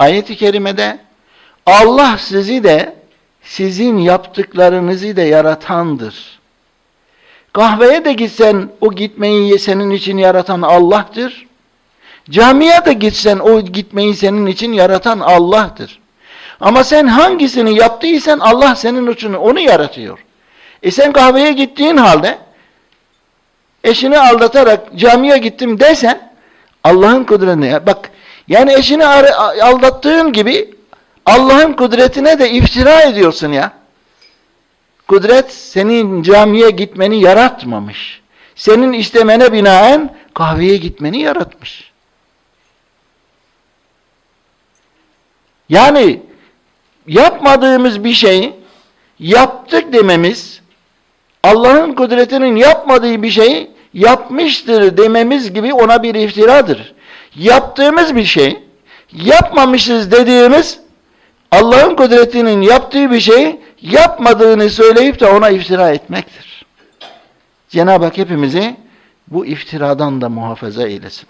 ayet-i kerimede Allah sizi de sizin yaptıklarınızı da yaratandır. Kahveye de gitsen o gitmeyi senin için yaratan Allah'tır. Camiye de gitsen o gitmeyi senin için yaratan Allah'tır. Ama sen hangisini yaptıysan Allah senin için onu yaratıyor. E sen kahveye gittiğin halde eşini aldatarak camiye gittim desen Allah'ın kudretine bak yani eşini aldattığın gibi Allah'ın kudretine de iftira ediyorsun ya. Kudret senin camiye gitmeni yaratmamış. Senin istemene binaen kahveye gitmeni yaratmış. Yani yapmadığımız bir şeyi yaptık dememiz Allah'ın kudretinin yapmadığı bir şeyi yapmıştır dememiz gibi ona bir iftiradır. Yaptığımız bir şey yapmamışız dediğimiz Allah'ın kudretinin yaptığı bir şeyi yapmadığını söyleyip de ona iftira etmektir. Cenab-ı Hak hepimizi bu iftiradan da muhafaza eylesin.